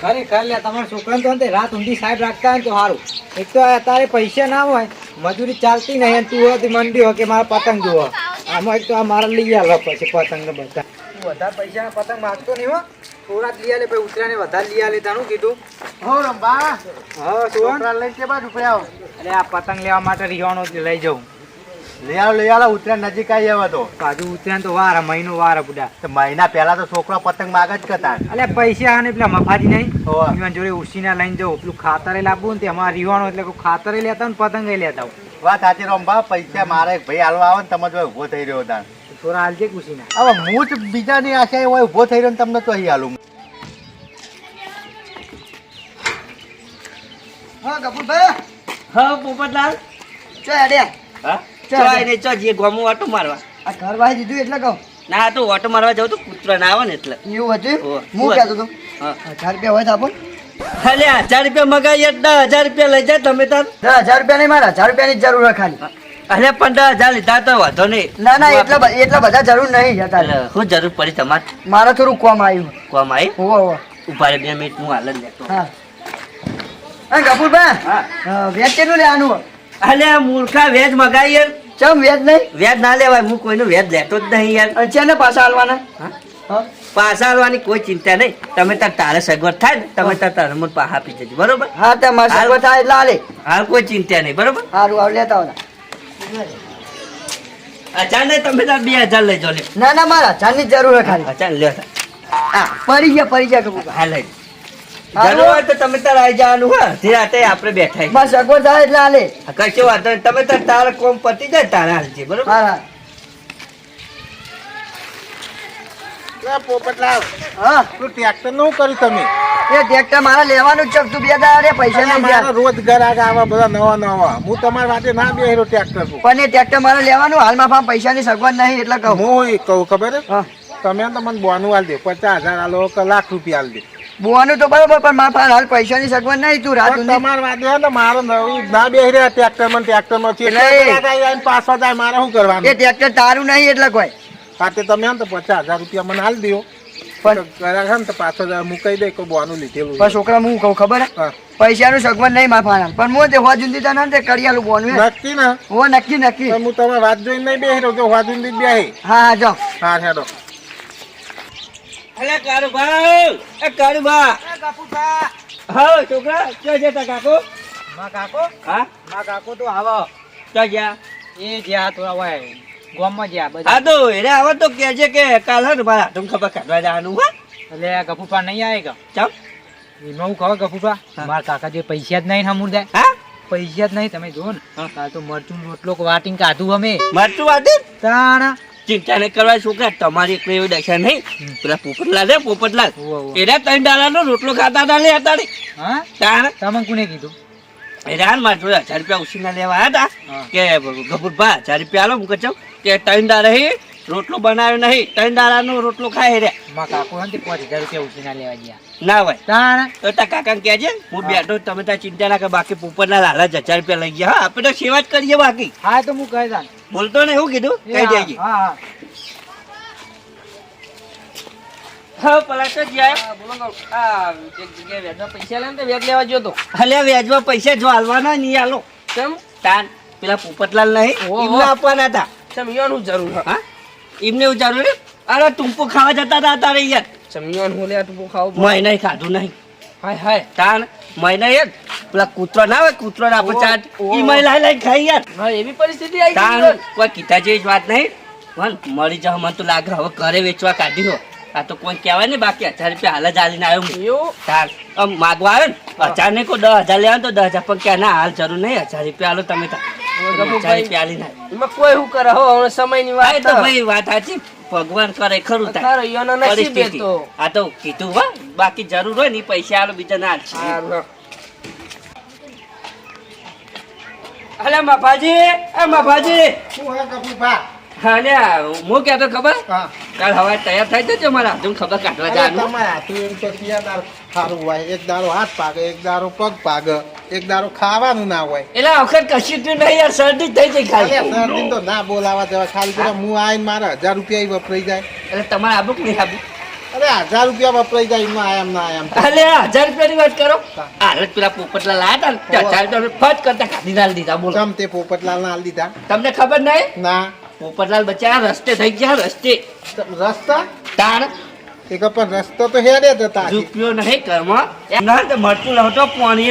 ખરેખર લે તમારા છોકરાને તો રાત ઊંધી સાહેબ રાખતા હોય ને તો સારું એક તો અત્યારે પૈસા ના હોય મજૂરી ચાલતી નહીં અને તું હોય તો મંડી હોય કે મારા પતંગ જુઓ. આમાં એક તો આ મારા લઈ આવે પછી પતંગ બધા. તું વધારે પૈસા પતંગ માગતો નહીં હો. થોડા જ લઈ આલે પછી ઉતરાને વધારે લઈ આલે તાનું કીધું? હો રંબા હા છોકરા લઈને કે બાજુ પડ્યા અરે આ પતંગ લેવા માટે રિહાણો લઈ જાઉં. લઈ આવો લઈ આવો ઉતરા નજીક આવી આવે તો. પાછું ઉત્તરાયણ તો વાર મહિનો વાર બુડા. તો મહિના પહેલા તો છોકરો પતંગ માગ જ કરતા. અલે પૈસા અને પેલા મફાજી નહીં. હોવે. જોડે ઉસીના લઈને જાઉં પેલું ખાતરે લાવવું ને તેમાં રીવાણો એટલે ખાતરે લેતા ને પતંગે લેતા વાત સાચી પૈસા મારે ભાઈ હાલવા આવે ને તમે ઊભો થઈ રહ્યો થોડા હાલજે ઉસીના હવે હું જ બીજાની આશા હોય ઊભો થઈ રહ્યો ને તમને તો અહીં હાલું. હા કપૂરભાઈ. હા પોપટલાલ. ચો અડ્યા હા? ચાલ. ને ચો જે ગોમું ઓટો મારવા. આ ઘર વાહી દીધું એટલે કહું. ના તો ઓટો મારવા જાવ તો કૂતરો ના આવે ને એટલે. એવું હતું હું કહેતો હતો? હા. હજાર રૂપિયા હોય તો આપો. ખાલી હજાર રૂપિયા મગાવીએ દસ હજાર રૂપિયા લઈ જાય તમે તાર. દસ હજાર રૂપિયા નહીં મારા હજાર રૂપિયાની જરૂર હોય ખાલી. અરે પણ દસ હજાર લીધા તો વાંધો નહીં. ના ના એટલા એટલા બધા જરૂર નહીં જતા હું જરૂર પડી તમારે? મારે થોડું કોમ આવ્યું. કોમ આવી? હોવો હોવો. ઊભા રે બે મિનિટ હું હાલ લેતો. હા. હા, વેજ કેટલું લેવાનું? અલે મૂર્ખા વેજ યાર. ચમ વેજ નહીં? વ્યાજ ના લેવાય હું કોઈનું વ્યાજ લેતો જ નહીં યાર. છે ને પાછા હાલવાના? પાછા હાલવાની કોઈ ચિંતા નહીં. તમે તાર તારે સગવડ થાય ને તમે તાર તારે મને પાસ આપી દેજો બરોબર? હા તમારે મારે સગવડ થાય એટલે હાલે. હાલ કોઈ ચિંતા નહીં બરોબર? સારું આવ લેતા આવતા હજાર નહીં તમે તાર બે હજાર લઈ લે. ના ના મારા હજારની જરૂર ખાલી. હજાર લ્યો. હા પડી ગયા પડી ગયા હા લઈ. જરૂર તો તમે તાર આવી જવાનું હા. તે રાતે આપણે બેઠા. મારે સગવડ થાય એટલે હાલે. કશો વાંધો નહીં. તમે તાર તારા કોમ પતી જાય તારા હાલજે બરોબર? હા હા. તું ટ્રેક્ટરનું કર્યું તમે. એ ટ્રેક્ટર મારે લેવાનું જ છે તું બે દાડા પૈસા નહીં મારા રોજ ઘરાક આવા બધા નવા નવા. હું તમારા માટે ના બેહરો ટ્રેક્ટર પર પણ એ ટ્રેક્ટર મારે લેવાનું હાલમાં ફામ પૈસાની સગવડ નહીં એટલે કહું. હું કહું ખબર હે? તમે તો મને બોનું હાલ દે પચાસ હજાર આલો કે લાખ રૂપિયા આલ દે. બોવાનું તો બરોબર પણ મારા પાસે હાલ પૈસાની સગવડ નહીં તું રાત તમારે છે ને મારો નવી ના બેહી રહ્યા ટ્રેક્ટરમાં ટ્રેક્ટરમાં છે નહીં. પાછો જાય મારે શું એ ટ્રેક્ટર તારું નહીં એટલે કોઈ. ખાતે તમે તો પચાસ હજાર રૂપિયા મને હાલ દો પણ છે ને તો પાછો જાય મુકાઈ દે કે બોનું લીધેલું પણ છોકરા હું કહું ખબર. પૈસાનું સગવડ નહીં મારા પાસે. પણ હું તે હોવા જુદી તને તે કરિયાલું બોનું નક્કી ને? હો નક્કી નક્કી. હું તમારી વાત જોઈને નહીં બેહી રહ્યો તો વાજુંદી બેહી. હા હા હા હેડો. અલે કારુભા એ કારુભા હા છોકરા ક્યાં જતા કાકો? માં કાકો? હા? માં કાકો તો આવો. ક્યાં ગયા? એ જ્યાં તો આવે ગામમાં જ્યાં બધા. હા તો એને આવો તો કહેજે કે કાલ હે ને મારા હાથમાં ખબર કાઢવા જવાનું હા. એટલે ગફુફા નહીં આવે કે? ચાલ એમાં હું કહો ગફુફા. મારા કાકા જે પૈસા જ નહીં સમુદાય હા? પૈસા જ નહીં તમે જો ને. કાલ તો મરચું રોટલો વાટીને કાઢું અમે. મરચું વાટી તાણા. ચિંતા નહીં કરવા છોકરા તમારી એકલી એવી દશા નહીં. પેલા પોપટલાલ હે પોપટલાલ. એના ત્રણ દાડાનો રોટલો ખાતા હતા લે હતા હા? તાણ. તમે કોને કીધું? એના મારે જોડે હજાર રૂપિયા ઉછીના લેવા આવ્યા હતા કે ગભુરભા હજાર રૂપિયા આલો હું કહું કે ત્રણ હે રોટલો બનાવ્યો નહીં ત્રણ દાડાનો રોટલો ખાય રે. માં કાકો હે પાંચ હજાર રૂપિયા ઉછીના લેવા ગયા. ના હોય. તાણા? તો તાર કાકાને કહેજે હું બેઠો તમે તાર ચિંતા ના કર બાકી પોપટના લાલા હજાર રૂપિયા લઈ ગયા. હા આપણે તો સેવા જ કરીએ બાકી. હા તો હું કહી દાન બોલતો ને એવું કીધું? કહી દેજે. હા હા. હા પેલા તો જાય પૈસા લઈને વેગ લેવા ગયો તો. અલ્યા વ્યાજમાં પૈસા જો હાલવાના નહીં હાલો. કેમ? તાન પેલા પોપટલાલ નહીં એમને આપવાના હતા. જરૂર હા? એમને એવું ચાલુ અરે ટૂંપો ખાવા જતા હતા તારે યાર. ચમિયાન હું લે તું ખાવ મહિના ખાધું નહીં. હાય હાય. તાન મહિના યાર. પેલા કૂતરો ના હોય કૂતરો ના આપણે ચાટ. ઓહો. ઈ મહિલા લઈ ખાઈ યાર. હા એવી પરિસ્થિતિ આવી તાન કોઈ કીધા જેવી જ વાત નહીં. વન મળી જાવ મને તો લાગે હવે ઘરે વેચવા કાઢી હો આ તો કોઈ કહેવાય ને બાકી હજાર રૂપિયા હાલ જ હાલીને આવ્યો હું. તાર આમ માગવા આવે ને હજાર ને કોઈ દસ હજાર લેવા તો દસ હજાર. પણ ક્યાં ના હાલ જરૂર નહીં હજાર રૂપિયા હાલો તમે તાર. એમાં કોઈ શું કરે? હો હવે સમયની હા, વાત તો ભાઈ વાત સાચી. ભગવાન કરે ખરું નસીબ તો. આ તો કીધું હા. બાકી જરૂર હોય ને પૈસા આલો બીજા ના હાલશે. સારું હા. અલે મફાજી એ મફાજી શું હે? અલે હું કહેતો ખબર? હા. કાલ હવારે તૈયાર થઈ જજો મારા હાથમાં ખબર કાઢવા જાય જવાનું. તમારે હાથું એમ તો શિયાળાનું સારું હોય એક દારો હાથ પાકે એક દારો પગ પાકે એક દારો ખાવાનું ના હોય. એટલે વખત કશું તું નહીં યાર શરદી થઈ જાય અરે ખાલી શરદી તો ના બોલાવા દેવા ખાલી પેલા હું. આવીને મારા હજાર રૂપિયા વપરાઈ જાય. એટલે તમારે આબુ નહીં આબુ અરે હજાર રૂપિયા વપરાઈ જાય એમાં આયામ ના આયામ અલે હજાર રૂપિયાની વાત કરો. હાલ જ પેલા પોપટલાલ લાયા હતા હજાર રૂપિયા ફટ કરતા કાઢી નાલ દીધા બોલો. તમ તે પોપટલાલ ના દીધા? તમને ખબર નહીં? ના. પોપટલાલ બચારા રસ્તે થઈ ગયા રસ્તે. રસ્તા? તાણ એક પણ રસ્તો તો હેડે જતા હતા. નહીં ઘરમાં તો મરચું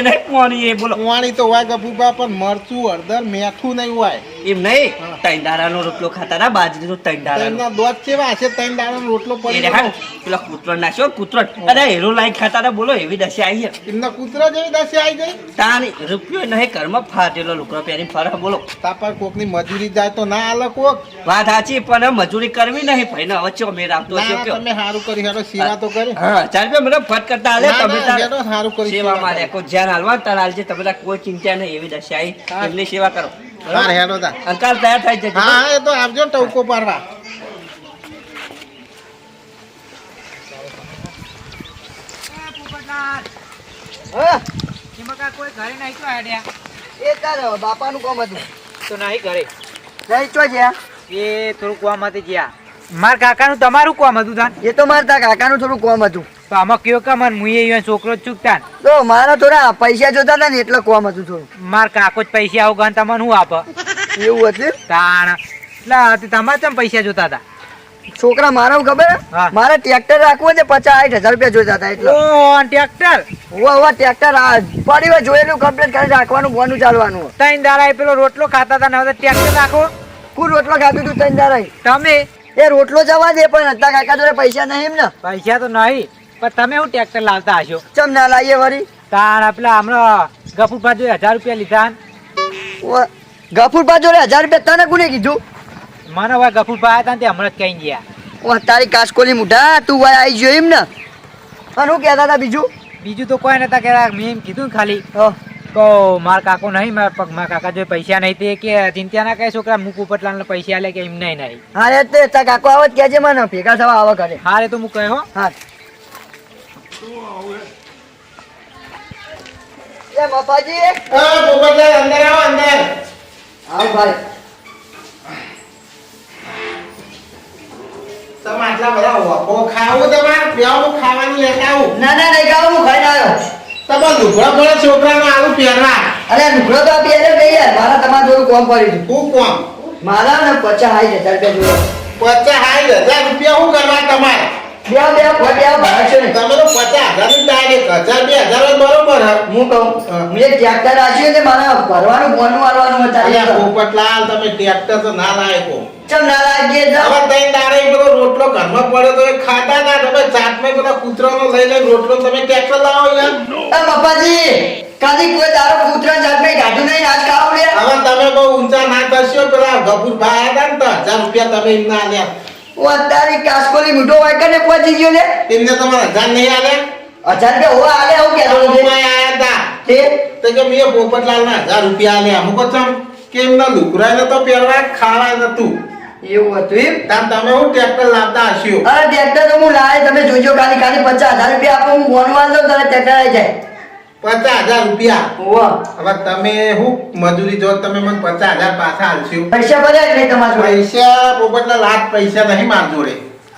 નહીં પોણીએ બોલો. કુવાણી તો હોય ગભુબા પણ મરચું હળદર મેઠું નહીં હોય એમ નહીં? ત્રણ દાડાનો રોટલો ખાતા હતા બાજરીનો ત્રણ દાડાનો. દોધ કેવા હશે? ત્રણ દાડાનો રોટલો પડી દેખાડ, પેલા કૂતરો નાખ્યો કૂતરો. અરે હેરો લાઈન ખાતા હતા બોલો એવી દશા આવી એમના કૂતરા જેવી દશા આવી ગઈ? તાણ રૂપિયો નહીં ઘરમાં ફાટેલો લુકડો પહેરીને ફરે બોલો. તાપર કોકની મજૂરી જાય તો ના આલે કોક? વાત સાચી પણ મજૂરી કરવી નહીં ભાઈ ને આપતો હશે તમે સારું કરી સારો સીવા તો કરી. હા ચાલ મને ફટ કરતા હાલે તમે ના, તાર હેડો સારું કરી સેવા માં. રાખો જ્યાં હાલવા તાર હાલજે તમે તાર કોઈ ચિંતા નહીં એવી દશા આવી એમની સેવા કરો. હા હેડો તા અંકાલ તૈયાર થાય છે હા એ તો આવજો ને ટવકો પારવા હા. એમાં કાંઈ કોઈ ઘરે નહીં તો હેડ્યા એ તાર બાપાનું કામ હતું. તો નહીં ઘરે. નહીં ચો જ્યાં. એ થોડું કોમ હતી ગયા મારા કાકાનું તમારું કોમ હતું તાન એ તો મારા તારા કાકાનું થોડું કોમ હતું. તો આમાં કયો કામ અને મુએ અહીંયા છોકરો જ ચૂકતા તો મારા થોડા પૈસા જોતા હતા ને એટલે કોમ હતું થોડું. માર કાકો જ પૈસા આવું ગણ તમને હું આપે? એવું હતું? તાણ. એટલે તમારે તમે પૈસા જોતા હતા? છોકરા મારા ખબર? હા. મારે ટ્રેક્ટર રાખવું છે પચાસ સાઠ હજાર રૂપિયા જોતા હતા એટલે. ટ્રેક્ટર? હોવા હોવા ટ્રેક્ટર પડી હોય જોયેલું કમ્પ્લીટ કરી રાખવાનું બોનું ચાલવાનું ત્રણ દાડા પેલો રોટલો ખાતા હતા ને હવે ટ્રેક્ટર રાખો. કુલ રોટલો ખાધું તું ત્રણ દાડા તમે? એ રોટલો જવા દે પણ અત્યારે કાકા જોડે પૈસા નહીં એમ ને. પૈસા તો નહીં. પણ તમે હું ટ્રેક્ટર લાવતા હશો? ચમ ના લાવીએ વળી તાણ પેલા હમણાં ગફુર જોડે હજાર રૂપિયા લીધા ઓ, ગફુરપા જોડે હજાર રૂપિયા તને કોને કીધું? મને હવે ગફુર પા હતા ને તે હમણાં જ કઈ ગયા. ઓ તારી કાસકોલી મુઢા તું ભાઈ આવી ગયો એમ ને? અને હું કહેતા હતા બીજું? બીજું તો કોઈ નતા કે મેં એમ કીધું ખાલી. તો મારા કાકો નહીં મારા પગ મારા કાકા જો પૈસા નહીં તે કે ચિંતા ના કહે છોકરા મુક ઉપટલા પૈસા લે કે એમ નહીં. નહીં હા તે તાર કાકો આવત જ કહેજે મને ભેગા થવા આવા ઘરે. હારે તો હું હો. હા. એ મફાજી હા પોપટલાલ અંદર આવો અંદર. આવ ભાઈ. તમે આટલા બધા વખો ખાવું તમારે? પ્યાવું ખાવાનું લેતા આવું. ના ના નહીં ગાવ હું ખાઈને આવ્યો. તમે લુગડા પડે છોકરાનો આવું પહેરવા. અરે તો એટલે નહીં યાર. મારા તમારા જોડું કોમ હતું હું કોમ? મારા ને પચાસ હાઈ હજાર રૂપિયા જોડે પચાસ સાઠ હજાર રૂપિયા શું કરવા તમારે? બે બે બે ભરાશો નહીં તમે તો પચાસ હજારની ડાયરેક્ટ હજાર બે હજાર જ બરોબર હે. કહું. મેં ટ્રેક્ટર રાખ્યું છે મારા ભરવાનું આલવાનું અલ્યા હતા પોપટલાલ તમે ટ્રેક્ટર તો ના લાયકો. ચમ ના લાગે હવે તઈ દાડે બધો રોટલો ઘરમાં પડ્યો તો ખાતા ના તમે ચાટમાં બધા કૂતરાનો લઈ લઈ રોટલો તમે ટ્રેક્ટર લાવો યાર એ બાપાજી કાલી કોઈ દારો કૂતરા જાત મેં ગાધું નહીં આજ ખાવ લે. હવે તમે બહુ ઊંચા ના કરશો પેલા ગફુર ભાઈ હતા ને તો હજાર રૂપિયા તમે એમના આલ્યા. ઓ તારી કાસકોલી મીઠો વાયકર ને પહોંચી ગયો લે. એમને તમારા હજાર નહીં આલ્યા? હજાર રૂપિયા હોવા આલે આવું કે આયા હતા. કે? તો કે મેં પોપટલાલ ના હજાર રૂપિયા આલ્યા. અમુક ચમ કે એમના લુકરાને તો પહેરવા ખાવા નતું એવું હતું એમ? તમે હું ટ્રેક્ટર લાવતા હશો? અરે ટ્રેક્ટર તો હું લાવે તમે જોજો ખાલી ખાલી પચાસ હજાર રૂપિયા આપો હું ફોન વાંધો તારે ટ્રેક્ટર આવી જાય. પચાસ હજાર રૂપિયા? ઓવા હવે તમે હું મજૂરી જો તમે મને પચાસ હજાર પાછા આલશો પૈસા ભર્યા જ નહીં તમારા પૈસા પોપટલા લાખ પૈસા નહીં માર જોડે.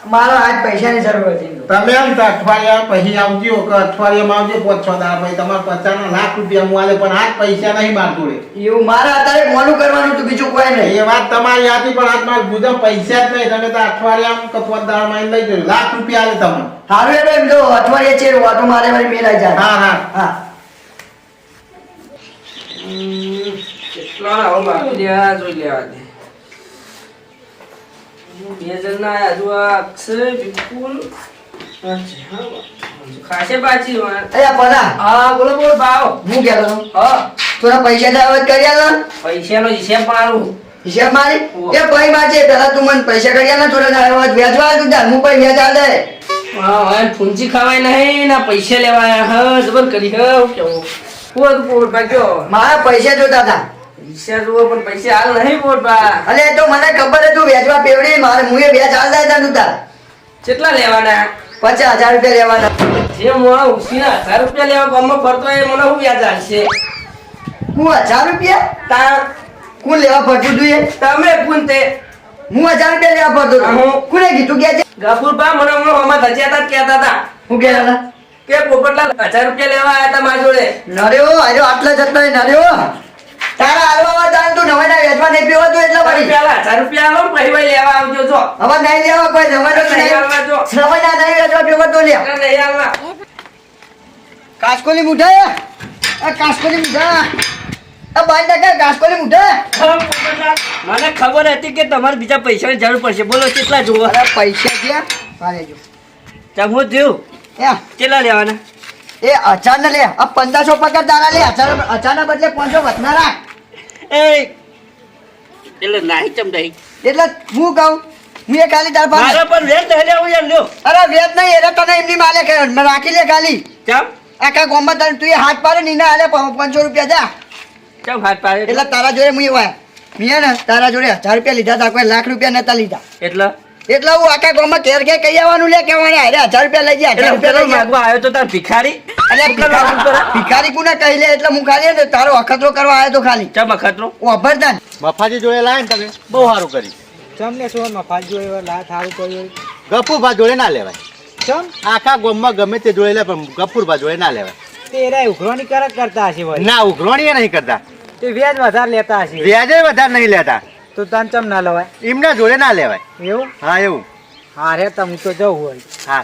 મારો આજ પૈસાની જરૂર હતી તમે એમ તો અઠવાડિયા પછી આવજો કે અઠવાડિયામાં આવજો પાંચ છ દાડા પછી તમારે પચાસ લાખ રૂપિયા હું આલે પણ આજ પૈસા નહીં માર જોડે. એવું મારે અત્યારે મોનું કરવાનું હતું બીજું કોઈ નહીં. એ વાત તમારી હતી પણ આજ મારા ગુજમ પૈસા જ નહીં તમે તો અઠવાડિયામાં કે પાંચ દાડામાં લઈ જજો લાખ રૂપિયા આલે તમને. હારું એટલે એમ તો અઠવાડિયે છે વાતો મારે મારી મેળ જાય. હા હા. હા. કેટલા આવો બાકી જોઈ લેવા દે. બે જણના આયા. જો આ અક્ષય વિપુલ. ખાસે બાજી. અરે પદા હા. બોલો બોલો ભાવ. હું કહેતો હતો? હા. થોડા પૈસા જાવ કરી આલ. ને પૈસાનો હિસાબ મારું. હિસાબ મારી. એ ભાઈ બાજે પેલા તું મને પૈસા કરી આલ ને થોડા દાડા વ્યાજવા તું હું પણ વ્યાજ આલ. દે હા હવે ફૂંચી ખવાય નહીં ના પૈસા લેવાયા. હ જબર કરી. હ કેવું? હું હતું ભાગ્યો મારા પૈસા જોતા હતા. પૈસા જોવો પણ પૈસા હાલ નહીં પોટ બા અલે તો મને ખબર હતું વેચવા પેવડી મારે મુએ વ્યાજ આલ દે તું તાર કેટલા લેવાના? પચાસ હજાર રૂપિયા લેવાના. જે હું આ ઉસીના હજાર રૂપિયા લેવા ગામમાં ફરતો એ મને શું વ્યાજ હાલશે? હું હજાર રૂપિયા? તાર કોણ લેવા ફરતું જોઈએ તમે કોણ તે? હું હજાર રૂપિયા લેવા ફરતો હું. હતો કોને કીધું કે ગફુરભા મને હમણાં હમણાં ધજ્યા હતા કહેતા હતા. હું કે દાદા? કે પોપટલાલ હજાર રૂપિયા લેવા આવ્યા હતા મારી જોડે. નર્યો આર્યો આટલા જતા નર્યો તારા હાલવા તારે તું નવા ના વેચવા નહીં પીવો તો એટલે વળી. પેલા હજાર રૂપિયા લો પછી ભાઈ લેવા આવજો જો. હવે નહીં લેવા કોઈ નવા તો નહીં આવવા જો. નહીં નવા ના નહીં વેચવા પીવો તો લે નહીં આવવા. કાસકોલી મુઠા આ કાસકોલી મુઠા આ બાર ટકા કાસકોલી મુઠા મને ખબર હતી કે તમારે બીજા પૈસાની જરૂર પડશે. બોલો કેટલા જુઓ? અરે પૈસા ક્યાં? હાલે જો ચમ હું જોયું. એ કેટલા લેવાના? એ અચાનક લે. આ પંદરસો પગાર તારા લે. અચાનક અચાનક બદલે પાંચસો વધના રાખ એ એટલે નાહી ચમ નહીં એટલે હું કહું હું એ ખાલી તાર પાસે મારા પર વેદ નહીં લેવું યાર લ્યો. અરે વેદ નહીં એટલે તને એમની માલે કે રાખી લે ખાલી. ચમ? આખા ગોમમાં તને તું એ હાથ પાડે નહીં ના હાલે પાંચસો રૂપિયા જા. ચમ હાથ પાડે? એટલે તારા જોડે હું એવા મેં ને તારા જોડે હજાર રૂપિયા લીધા હતા કોઈ લાખ રૂપિયા નતા લીધા. એટલે? એટલે હું આખા ગામમાં ઘેર ઘેર કહી આવવાનું લે કહેવાને અરે હજાર રૂપિયા લઈ ગયા એટલે હજાર રૂપિયા લઈ માગવા આવ્યો તો તાર ભિખારી? અરે ભિખારી કોને કહી લે? એટલે હું ખાલી ને તારો અખતરો કરવા આવ્યો તો ખાલી. ચમ અખતરો? હું અભરદાન. મફાજી જોડે લાય ને તમે. બહુ સારું કરી. ચમને શું મફાજી જોડે લા થારું કર્યું ગફુરભા જોડે ના લેવાય. ચમ? આખા ગામમાં ગમે તે જોડે લે પણ ગફુરભા જોડે ના લેવાય. તે એરા ઉઘરોણી કરક કરતા હશે ભાઈ. ના ઉઘરોણી નહીં કરતા. તે વ્યાજ વધારે લેતા હશે. વ્યાજે વધારે નહીં લેતા. તો તાન ચમ ના લેવાય? એમના જોડે ના લેવાય. એવું? હા એવું. હા રે તમ તો જવું હોય. હા.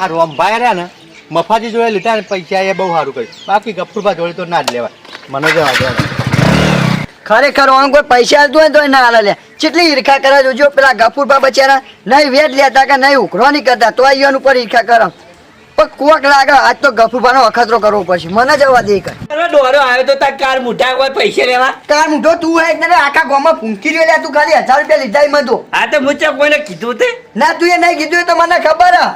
આ રોમભાઈ રહ્યા ને મફાજી જોડે લીધા ને પૈસા એ બહુ સારું કર્યું. બાકી ગફુરભા જોડે તો ના જ લેવાય. મને જવા દેવા ખરેખર આમ કોઈ પૈસા હોય તો ના હાલે લે. કેટલી ઈર્ખા કરે જોજો પેલા ગફુરભા બચારા નહીં વેટ લેતા કે નહીં ઉઘરો નહીં કરતા તો આઈઓન ઉપર ઈર્ખા કરો. પણ કોક લાગે આજ તો ગફુભાનો અખતરો કરવો પડશે. મને જવા દે કર અરે ડોરો આવ્યો તો તાર કાર મુઠા કોઈ પૈસા લેવા? કાર મુઠો તું હે એકને આખા ગામમાં ફૂંકી રહ્યો તું ખાલી 1000 રૂપિયા લીધા એમાં તો. આ તો મુચા કોઈને કીધું તે? ના તું એ નહીં કીધું એ તો મને ખબર હે.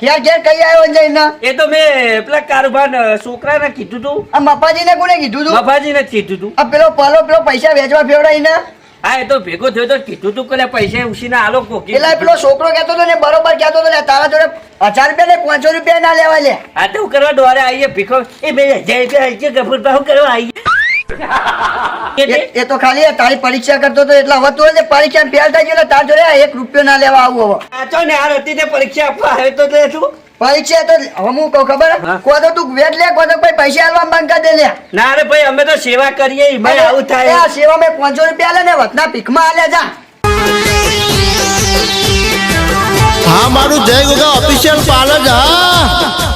ક્યાં ઘેર કઈ આવ્યો જઈને? એ તો મેં પેલા કારોબાર છોકરાને કીધું તું. આ મપાજીને કોને કીધું તું? મફાજીને કીધું તું. આ પેલો પલો પેલો પૈસા વેચવા ફેવડાઈને હા એ તો ભેગો થયો તો કીધું તું કે પૈસા ઉછીને આલો કોકી. એટલે પેલો છોકરો કહેતો હતો ને બરોબર કહેતો હતો તારા જોડે હજાર રૂપિયા ને પાંચસો રૂપિયા ના લેવા લે. આ તો કરવા દોરે આવીએ ભીખો. એ બે હજાર રૂપિયા આવી ગયા ગફુર હું કરવા આવીએ એ- તો? ખાલી તારી પરીક્ષા કરતો હતો એટલે હવે તું પરીક્ષા ફેલ થઈ ગયો તાર જોડે એક રૂપિયો ના લેવા આવું હવે. આ તો ને આ હતી પરીક્ષા આપવા આવ્યો તો તે પરીક્ષા તો હવે હું કહું ખબર? કો તો તું વેટ લે કો તો ભાઈ પૈસા આલવા બંધ કરી દે લે. ના રે ભાઈ અમે તો સેવા કરીએ ભાઈ આવું થાય. આ સેવા મે પાંચસો રૂપિયા લે ને વતના ભીખમાં આલે જા. હા મારું જય ગોગા ઓફિશિયલ પાર્લર હા.